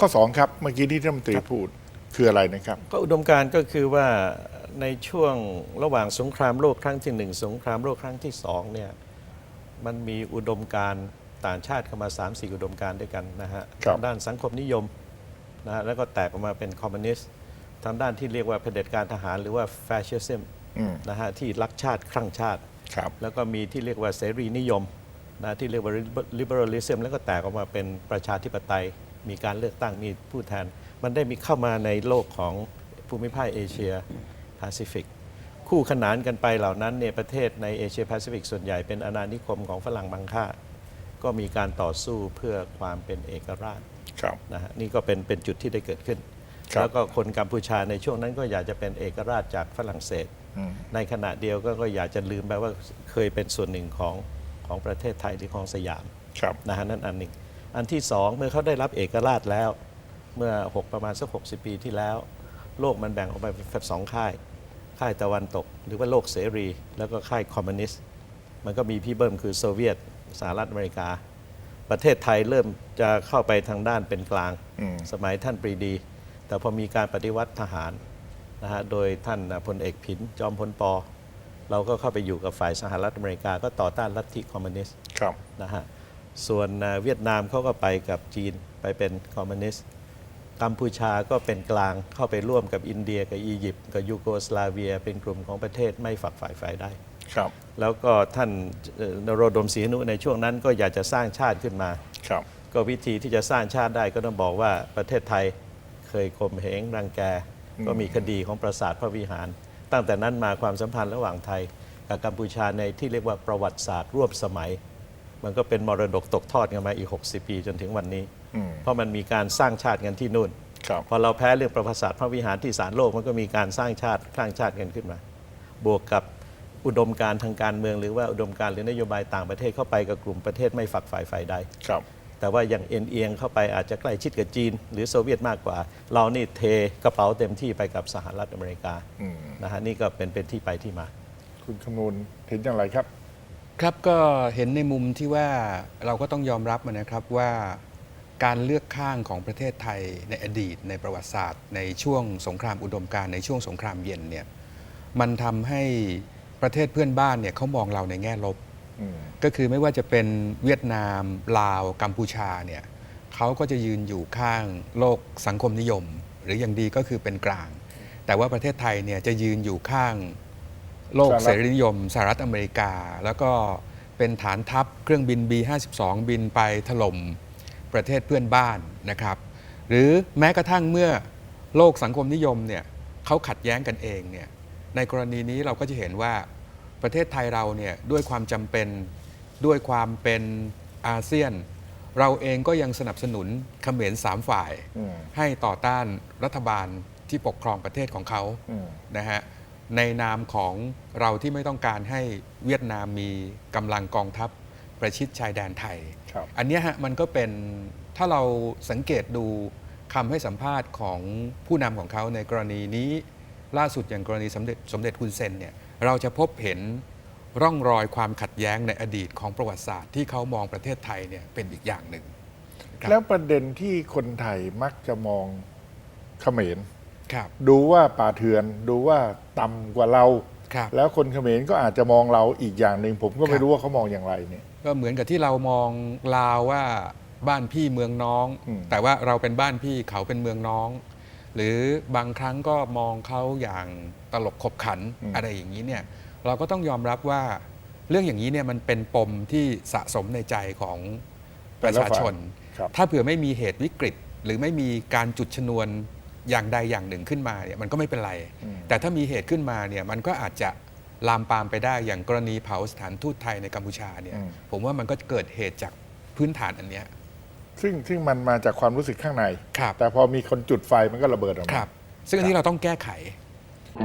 ข้อสองครับเมื่อกี้ที่ท่านรัฐมนตรีพูดคืออะไรนะครับ ก็อุดมการณ์ก็คือว่าในช่วงระหว่างสงครามโลกครั้งที่หนึ่งสงครามโลกครั้งที่สองเนี่ยมันมีอุดมการณ์ต่างชาติเข้ามา3ามสี่อุดมการณ์ด้วยกันนะฮะครับ ทางด้านสังคมนิยมนะฮะแล้วก็แตกออกมาเป็นคอมมิวนิสต์ทางด้านที่เรียกว่าเผด็จการทหารหรือว่าแฟชิซึมอืมนะฮะที่รักชาติครั่งชาติ ครับ แล้วก็มีที่เรียกว่าเสรีนิยมนะที่เรียกว่า liberalism แล้วก็แตกออกมาเป็นประชาธิปไตย มีการเลือกตั้งมีผู้แทน มันได้มีเข้ามาในโลกของภูมิภาคเอเชียแปซิฟิกคู่ขนานกันไปเหล่านั้นเนี่ยประเทศในเอเชียแปซิฟิกส่วนใหญ่เป็นอาณานิคมของฝรั่งบางค่า ก็มีการต่อสู้เพื่อความเป็นเอกราชครับนะฮะนี่ก็เป็นเป็นจุดที่ได้เกิดขึ้นครับแล้วก็คนกัมพูชาในช่วงนั้นก็อยากจะเป็นเอกราชจากฝรั่งเศสอืมในขณะเดียวก็ก็อยากจะลืมไปว่าเคยเป็นส่วนหนึ่งของของประเทศไทยหรือของสยามครับนะฮะนั่นอันหนึ่ง อันที่สองเมื่อเขาได้รับเอกราชแล้ว เมื่อ 6 ประมาณสัก 60 ปีที่แล้ว โลกมันแบ่งออกไปเป็นสองค่าย ค่ายตะวันตก หรือว่าโลกเสรี แล้วก็ค่ายคอมมิวนิสต์มันก็มีพี่เบิ้มคือโซเวียตสหรัฐอเมริกา ประเทศไทยเริ่มจะเข้าไปทางด้านเป็นกลางอืมสมัยท่านปรีดี แต่พอมีการปฏิวัติทหารนะฮะโดยท่านพลเอกผินจอมพลปอเราก็เข้าไปอยู่กับฝ่ายสหรัฐอเมริกา ก็ต่อต้านลัทธิคอมมิวนิสต์ครับนะฮะ ส่วนเอ่อเวียดนามเขาก็ไปกับจีนไปเป็นคอมมิวนิสต์กัมพูชาก็เป็นกลางเข้าไปร่วมกับอินเดียกับอียิปต์กับยูโกสลาเวีย เป็นกลุ่มของประเทศไม่ฝักฝ่ายฝ่ายใดครับ แล้วก็ท่านเอ่อนโรดมศรีหนุในช่วงนั้นก็อยากจะสร้างชาติขึ้นมาครับก็วิธีที่จะสร้างชาติได้ก็ต้องบอกว่าประเทศไทยเคยข่มเหงรังแก ก็มีคดีของปราสาทพระวิหาร ตั้งแต่นั้นมาความสัมพันธ์ระหว่างไทย กับกัมพูชาในที่เรียกว่าประวัติศาสตร์ร่วมสมัย มันก็เป็นมรดกตกทอดกันมาอีก 60 ปีจนถึงวันนี้อืมเพราะมันมีการสร้างชาติกันที่นู่นครับพอเราแพ้เรื่องประวัติศาสตร์พระวิหารที่ศาลโลกมันก็มีการสร้างชาติสร้างชาติกันขึ้นมา บวกกับอุดมการณ์ทางการเมือง หรือว่าอุดมการณ์หรือนโยบายต่างประเทศเข้าไปกับกลุ่มประเทศไม่ฝักฝ่ายฝ่ายใดครับ แต่ว่าอย่างเอ็นเอียงเข้าไปอาจจะใกล้ชิดกับจีน หรือโซเวียตมากกว่า เรานี่เทกระเป๋าเต็มที่ไปกับสหรัฐอเมริกาอืมนะฮะนี่ก็เป็นเป็นที่ไปที่มา คุณคำนูนเห็นอย่างไรครับ ครับก็เห็นในมุมที่ว่าเราก็ต้องยอมรับนะครับว่าการเลือกข้างของประเทศไทยในอดีตในประวัติศาสตร์ ในช่วงสงครามอุดมการในช่วงสงครามเย็นเนี่ยมันทำให้ประเทศเพื่อนบ้านเนี่ยเขามองเราในแง่ลบ ก็คือไม่ว่าจะเป็นเวียดนาม ลาว กัมพูชาเนี่ยเขาก็จะยืนอยู่ข้างโลกสังคมนิยม หรืออย่างดีก็คือเป็นกลาง แต่ว่าประเทศไทยเนี่ยจะยืนอยู่ข้าง โลกสหรัฐเสรีนิยมสหรัฐอเมริกา แล้วก็เป็นฐานทัพเครื่องบิน B52 บินไปถล่มประเทศเพื่อนบ้านนะครับ หรือแม้กระทั่งเมื่อโลกสังคมนิยมเนี่ยเขาขัดแย้งกันเองเนี่ยในกรณีนี้เราก็จะเห็นว่าประเทศไทยเราเนี่ยด้วยความจำเป็นด้วยความเป็นอาเซียน เราเองก็ยังสนับสนุนเขมรสามฝ่ายอืมให้ต่อต้านรัฐบาลที่ปกครองประเทศของเขาอืมนะฮะ ในนามของเราที่ไม่ต้องการให้เวียดนามมีกำลังกองทัพประชิดชายแดนไทยครับอันเนี้ยฮะมันก็เป็นถ้าเราสังเกตดูคำให้สัมภาษณ์ของผู้นำของเขาในกรณีนี้ล่าสุดอย่างกรณีสมเด็จสมเด็จคุณเซนเนี่ยเราจะพบเห็นร่องรอยความขัดแย้งในอดีตของประวัติศาสตร์ที่เขามองประเทศไทยเนี่ยเป็นอีกอย่างหนึ่งครับแล้วประเด็นที่คนไทยมักจะมองเขมร ครับ ดูว่าป่าเถื่อน ดูว่าต่ำกว่าเรา ครับ แล้วคนเขมรก็อาจจะมองเราอีกอย่างหนึ่งผมก็ครัไม่บ รู้ว่าเขามองอย่างไรเนี่ย ก็เหมือนกับที่เรามองลาวว่าบ้านพี่เมืองน้อง อืม แต่ว่าเราเป็นบ้านพี่เขาเป็นเมืองน้อง หรือบางครั้งก็มองเขาอย่างตลกขบขันอะไรอย่างนี้เนี่ยเราก็ต้องยอมรับว่าเรื่องอย่างนี้เนี่ยมันเป็นปมที่สะสมในใจของประชาชนครับ ถ้าเผื่อไม่มีเหตุวิกฤต หรือไม่มีการจุดชนวน อย่างใดอย่างหนึ่งขึ้นมาเนี่ยมันก็ไม่เป็นไรอืมแต่ถ้ามีเหตุขึ้นมาเนี่ยมันก็อาจจะลามปามไปได้อย่างกรณีเผาสถานทูตไทยในกัมพูชาเนี่ยอืมผมว่ามันก็เกิดเหตุจากพื้นฐานอันเนี้ยซึ่งซึ่งมันมาจากความรู้สึกข้างในครับแต่พอมีคนจุดไฟมันก็ระเบิดออกคมารับซึ่งอันนี้เราต้องแก้ไขค